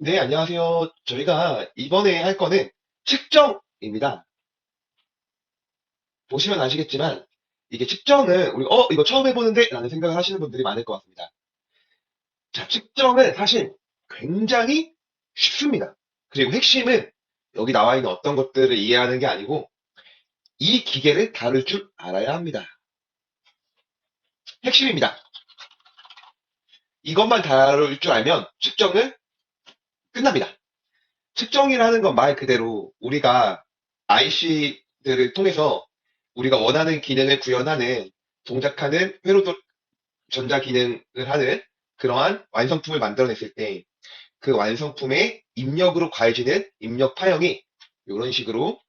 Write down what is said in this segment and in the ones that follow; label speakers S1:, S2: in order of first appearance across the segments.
S1: 네, 안녕하세요. 저희가 이번에 할 거는 측정입니다. 보시면 아시겠지만 이게 측정은 우리가 어 이거 처음 해보는데 라는 생각을 하시는 분들이 많을 것 같습니다. 자, 측정은 사실 굉장히 쉽습니다. 그리고 핵심은 여기 나와 있는 어떤 것들을 이해하는 게 아니고 이 기계를 다룰 줄 알아야 합니다. 핵심입니다. 이것만 다룰 줄 알면 측정은 끝납니다. 측정이라는 건 말 그대로 우리가 IC들을 통해서 우리가 원하는 기능을 구현하는 동작하는 회로도 전자 기능을 하는 그러한 완성품을 만들어냈을 때 그 완성품의 입력으로 가해지는 입력 파형이 이런 식으로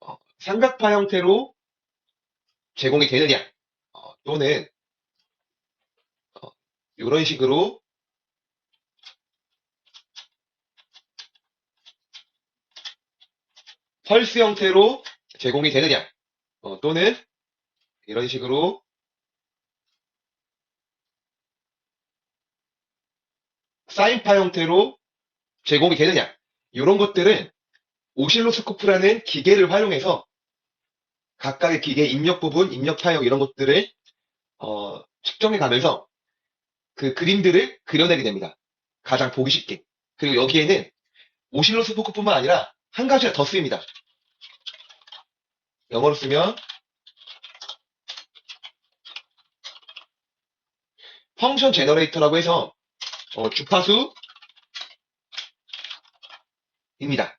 S1: 어, 삼각파 형태로 제공이 되느냐 어, 또는 이런 식으로 펄스 형태로 제공이 되느냐 어, 또는 이런 식으로 사인파 형태로 제공이 되느냐 이런 것들은 오실로스코프라는 기계를 활용해서 각각의 기계 입력 부분, 입력 파형 이런 것들을 어, 측정해 가면서 그 그림들을 그려내게 됩니다. 가장 보기 쉽게. 그리고 여기에는 오실로스코프뿐만 아니라 한 가지가 더 쓰입니다. 영어로 쓰면 펑션 제너레이터라고 해서 어, 주파수 입니다.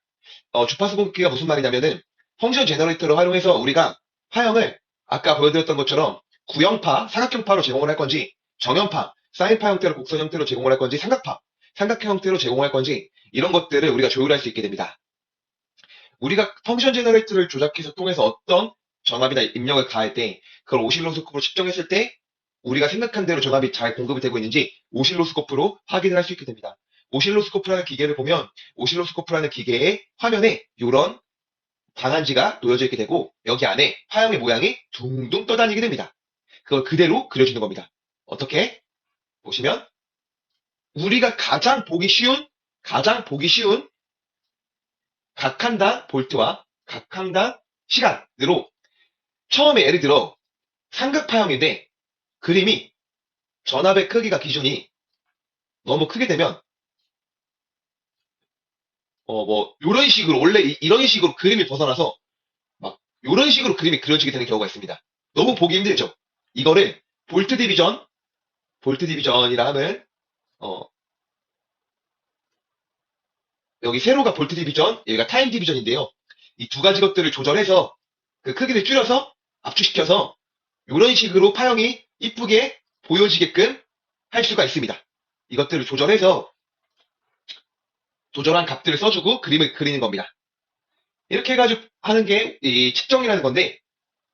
S1: 어, 주파수 공기가 무슨 말이냐면은 펑션 제너레이터를 활용해서 우리가 파형을 아까 보여드렸던 것처럼 구형파, 사각형파로 제공을 할 건지 정형파, 사인파 형태로 곡선 형태로 제공을 할 건지 삼각파, 삼각형 형태로 제공할 건지 이런 것들을 우리가 조율할 수 있게 됩니다. 우리가 펑션 제너레이터를 조작해서 통해서 어떤 전압이나 입력을 가할 때 그걸 오실로스코프로 측정했을 때 우리가 생각한 대로 전압이 잘 공급이 되고 있는지 오실로스코프로 확인을 할 수 있게 됩니다. 오실로스코프라는 기계를 보면 오실로스코프라는 기계의 화면에 이런 방한지가 놓여져 있게 되고 여기 안에 파형의 모양이 둥둥 떠다니게 됩니다. 그걸 그대로 그려주는 겁니다. 어떻게? 보시면 우리가 가장 보기 쉬운 가장 보기 쉬운 각한당 볼트와 각한당 시간으로 처음에 예를 들어 삼각파형인데 그림이 전압의 크기가 기준이 너무 크게 되면 어 뭐 이런 식으로 원래 이- 이런 식으로 그림이 벗어나서 막 이런 식으로 그림이 그려지게 되는 경우가 있습니다. 너무 보기 힘들죠. 이거를 볼트 디비전 볼트 디비전이라 하면 어 여기 세로가 볼트 디비전, 여기가 타임 디비전인데요. 이 두 가지 것들을 조절해서 그 크기를 줄여서 압축시켜서 이런 식으로 파형이 이쁘게 보여지게끔 할 수가 있습니다. 이것들을 조절해서 조절한 값들을 써주고 그림을 그리는 겁니다. 이렇게 해가지고 하는 게 이 측정이라는 건데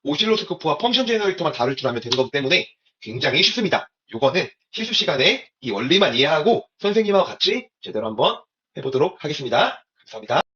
S1: 오실로스코프와 펑션 제너레이터만 다룰 줄 알면 되는 거기 때문에 굉장히 쉽습니다. 요거는 실습 시간에 이 원리만 이해하고 선생님하고 같이 제대로 한번 해보도록 하겠습니다. 감사합니다.